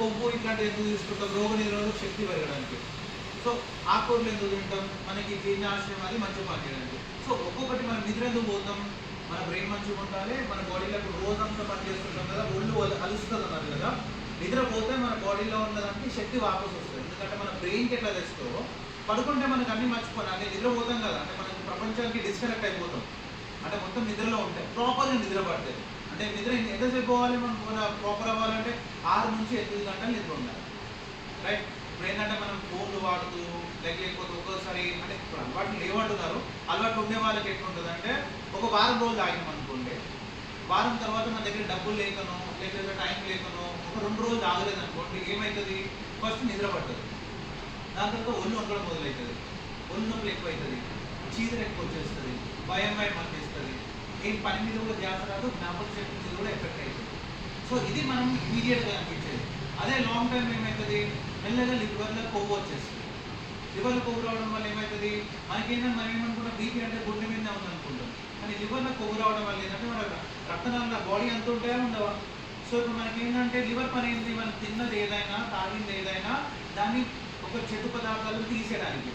కొవ్వు ఇట్లాంటివి ఎందుకు తీసుకుంటాం? రోగ నిరోధక శక్తి పెరగడానికి. సో ఆకుకూరలు ఎందుకు తింటాం? మనకి జీర్ణాశయం అది మంచి పనిచేయడానికి సో ఒక్కొక్కటి మనం నిద్ర ఎందుకు పోతాం? మన బ్రెయిన్ మంచిగా ఉండాలి మన బాడీలో ఇప్పుడు రోజంతా పని చేస్తుంటాం కదా ఒళ్ళు అలుస్తుంది అన్నారు కదా. నిద్ర పోతే మన బాడీలో ఉన్నదానికి శక్తి వాపస్ వస్తుంది. ఎందుకంటే మన బ్రెయిన్కి ఎట్లా తెస్తో పడుకుంటే మనకు అన్ని మర్చిపోయినా అంటే నిద్ర పోతాం కదా అంటే మనకి ప్రపంచానికి డిస్కనెక్ట్ అయిపోతాం. అంటే మొత్తం నిద్రలో ఉంటాయి. ప్రాపర్గా నిద్ర పడుతుంది అంటే నిద్ర ఎంతసేపు పోవాలి మనం? ప్రాపర్ అవ్వాలంటే ఆరు నుంచి ఎనిమిది గంటలు నిద్ర ఉండాలి. రైట్ ఇప్పుడు ఏంటంటే మనం ఫోన్లు వాడుతూ లేక లేకపోతే ఒక్కోసారి అంటే ఇప్పుడు అలవాట్లు లేవంటున్నారు. అలవాటు ఉండే వాళ్ళకి ఎట్లుంటుంది అంటే ఒక వారం రోజులు ఆగినాం అనుకోండి. వారం తర్వాత మన దగ్గర డబ్బులు లేకనో లేకపోతే టైం లేకనో ఒక రెండు రోజులు ఆగలేదు అనుకోండి ఏమవుతుంది ఫస్ట్ నిద్ర పట్టదు. దాని తర్వాత ఒళ్ళు వంకడం మొదలవుతుంది ఒళ్ళు నొప్పులు ఎక్కువ అవుతుంది చీదర ఎక్కువ వచ్చేస్తుంది. భయం భయం అనిపిస్తుంది. ఏం పని మీద కూడా ధ్యాస రాదు జ్ఞాపక శక్తి మీద కూడా ఎఫెక్ట్ అవుతుంది సో ఇది మనం ఇమీడియట్గా అనిపించేది. అదే లాంగ్ టైం ఏమవుతుంది మెల్లగా లివర్లో కొవ్వు వచ్చేస్తుంది. లివర్లో కొవ్వు రావడం వల్ల ఏమవుతుంది మనకేంటంటే మనం ఏమనుకుంటాం బీపీ అంటే గుండె మీద ఉంది అనుకుంటాం. కానీ లివర్లో కొవ్వు రావడం వల్ల ఏంటంటే మన రక్తనాళ బాడీ ఎంత ఉంటాయో ఉండవా. సో ఇప్పుడు మనకి ఏంటంటే లివర్ పని ఏంటి మనం తిన్నది ఏదైనా తాగింది ఏదైనా దాన్ని ఒక చెట్టు పదార్థాలు తీసేయడానికి.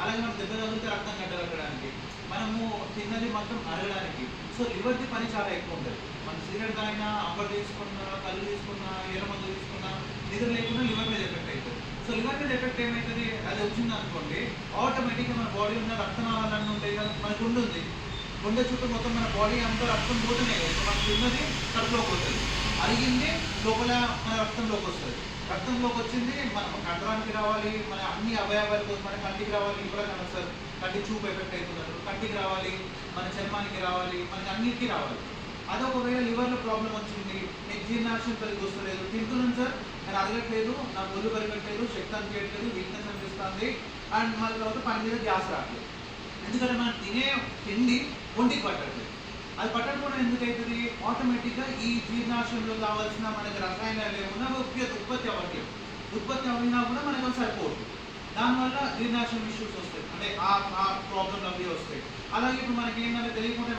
అలాగే మనం దెబ్బ తగిలితే రక్తం గడ్డగట్టడానికి మనము తిన్నది మొత్తం అరగడానికి సో లివర్ది పని చాలా ఎక్కువ ఉంటుంది. మనం సిగరెట్ తాగినా అంబర్ తీసుకున్నా కళ్ళు తీసుకున్నా ఏల మందు తీసుకున్నా నిద్ర లేకుండా లివర్ మీద ఎఫెక్ట్ అవుతుంది సో లివర్ మీద ఎఫెక్ట్ ఏమవుతుంది అది వచ్చింది అనుకోండి ఆటోమేటిక్గా మన బాడీ ఉన్న రక్తనాళాలన్నీ ఉంటాయి కదా మనకు ఉంటుంది గుండె చుట్టూ మొత్తం మన బాడీ అంతా రక్తం పోతున్నాయి కదా. మనం తిన్నది కడుపులోకి పోతుంది అరిగింది లోపల మన రక్తంలోకి వస్తుంది. రక్తంలోకి వచ్చింది మన కండరానికి రావాలి మన అన్ని అవయవాలకు మన కంటికి రావాలి ఇప్పుడు కదా సార్. కంటి చూపు ఎఫెక్ట్ అవుతున్నారు కంటికి రావాలి మన చర్మానికి రావాలి మనకి అన్నిటికీ రావాలి. అది ఒకవేళ లివర్లో ప్రాబ్లం వచ్చింది నేను జీర్ణాశయం కలిగి వస్తలేదు. తింటున్నాను సార్ నేను అడగట్లేదు నా ఒళ్ళు పెరగట్లేదు శక్తి అనిపించట్లేదు వీక్నెస్ అనిపిస్తుంది అండ్ మళ్ళీ తర్వాత పని మీద గ్యాస్ రావట్లేదు. ఎందుకంటే మనం తినే తిండి ఒంటికి పట్టట్లేదు. అది పట్టకపోవడం ఎందుకైతుంది? ఆటోమేటిక్గా ఈ జీర్ణాశయంలో కావాల్సిన మనకి రసాయనాలు ఏమన్నా ఉత్పత్తి ఉత్పత్తి అవ్వట్లేదు. ఉత్పత్తి అవ్వనా కూడా మనకు సరిపోదు సరిపోతుంది దానివల్ల జీర్ణాశయం ఇష్యూస్ వస్తాయి. అంటే ఆ ఆ ప్రాబ్లం అవి వస్తాయి. అలాగే ఇప్పుడు మనకి ఏంటంటే తెలియకుండా